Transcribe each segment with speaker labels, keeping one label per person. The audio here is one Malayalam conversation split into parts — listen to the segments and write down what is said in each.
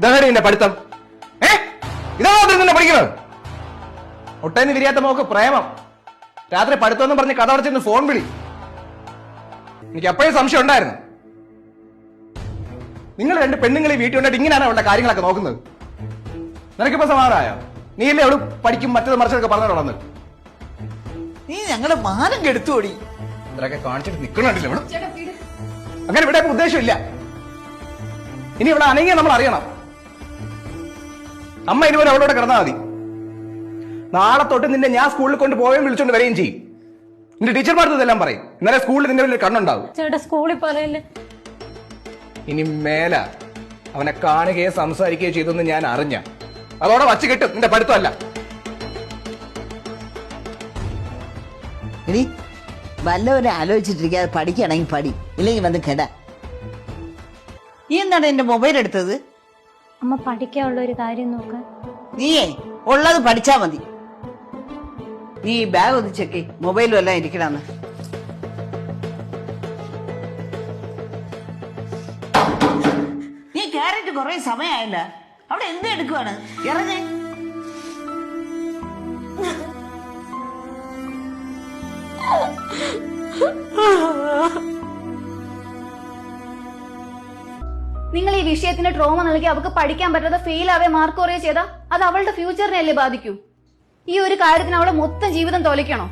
Speaker 1: ഇതാണ് നിന്റെ പഠിത്തം? ഏ? ഇതാണ് നിന്നെ പഠിക്കുന്നത്? ഒട്ടേന്ന് വിരിയാത്ത മോക്ക് പ്രേമം. രാത്രി പഠിത്തം എന്ന് പറഞ്ഞ് കഥ അടച്ചിരുന്ന് ഫോൺ വിളി. എനിക്ക് അപ്പോഴും സംശയം ഉണ്ടായിരുന്നു. നിങ്ങൾ രണ്ട് പെണ്ണുങ്ങളെ ഈ വീട്ടിൽ ഇങ്ങനെയാണ് അവളുടെ കാര്യങ്ങളൊക്കെ നോക്കുന്നത്? നിനക്കിപ്പോ സമാധാനമായോ? നീയല്ലേ അവൾ പഠിക്കും മറ്റത് മറിച്ചതൊക്കെ നടന്ന്?
Speaker 2: നീ ഞങ്ങളെ മാനം കെടുത്തോടി
Speaker 1: ഇതൊക്കെ കാണിച്ചിട്ട് നിൽക്കണില്ല ഇവിടെ അങ്ങനെ ഇവിടെ ഉദ്ദേശമില്ല. ഇനി ഇവിടെ അനങ്ങിയ നമ്മൾ അറിയണം അമ്മ ഇതുപോലെ അവളോട് കിടന്നാൽ മതി. നാളെ തൊട്ട് നിന്നെ ഞാൻ സ്കൂളിൽ കൊണ്ട് പോവുകയും വിളിച്ചോണ്ട് വരികയും ചെയ്യും. നിന്റെ ടീച്ചർമാർ ഇതെല്ലാം പറയും. ഇന്നലെ സ്കൂളിൽ നിന്റെ വലിയ കണ്ണുണ്ടാവും.
Speaker 3: ചേട്ടാ സ്കൂളിൽ പറയല്ലേ?
Speaker 1: ഇനി മേല അവനെ കാണുകയോ സംസാരിക്കുകയോ ചെയ്തെന്ന് ഞാൻ അറിഞ്ഞ. അതോടെ വച്ച് കിട്ടും. നിന്റെ പഠിത്തമല്ല.
Speaker 2: ഇനി വല്ലവരെ ആലോചിച്ചിട്ടിരിക്കാതെ പഠിക്കണമെങ്കിൽ പടി ഇല്ലെങ്കിൽ വന്ന് കെട. ഈ എന്താണ് എന്റെ മൊബൈൽ എടുത്തത്?
Speaker 3: അമ്മ പഠിക്കാനുള്ള ഒരു കാര്യം നോക്ക്.
Speaker 2: നീയേ ഉള്ളത് പഠിച്ചാ മതി. നീ ഈ ബാഗ് ഒന്ന് ചെക്ക് മൊബൈലും എല്ലാം ഇരിക്കണമെന്ന് നീ കയറിയിട്ട് കുറെ സമയമായില്ല? അവിടെ എന്ത് എടുക്കുവാണ്? ഇറങ്ങേ.
Speaker 4: നിങ്ങൾ ഈ വിഷയത്തിന് ട്രോമ നൽകി അവൾക്ക് പഠിക്കാൻ പറ്റാതെ ഫെയിൽ ആവേ മാർക്ക് കുറയോ ചെയ്താൽ അത് അവളുടെ ഫ്യൂച്ചറിനെ അല്ലേ ബാധിക്കൂ? ഈ ഒരു കാര്യത്തിന് അവളെ മൊത്തം ജീവിതം തോലിക്കണോ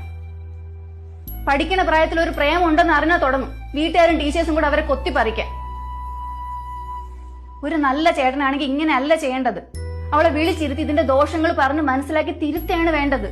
Speaker 4: പഠിക്കുന്ന പ്രായത്തിൽ ഒരു പ്രേമം ഉണ്ടെന്ന് അറിഞ്ഞാൽ തുടങ്ങും. വീട്ടുകാരും ടീച്ചേഴ്സും കൂടെ അവരെ കൊത്തി ഒരു നല്ല ചേട്ടനാണെങ്കിൽ ഇങ്ങനെയല്ല ചെയ്യേണ്ടത്. അവളെ വിളിച്ചിരുത്തി ഇതിന്റെ ദോഷങ്ങൾ പറഞ്ഞ് മനസ്സിലാക്കി തിരുത്താണ് വേണ്ടത്.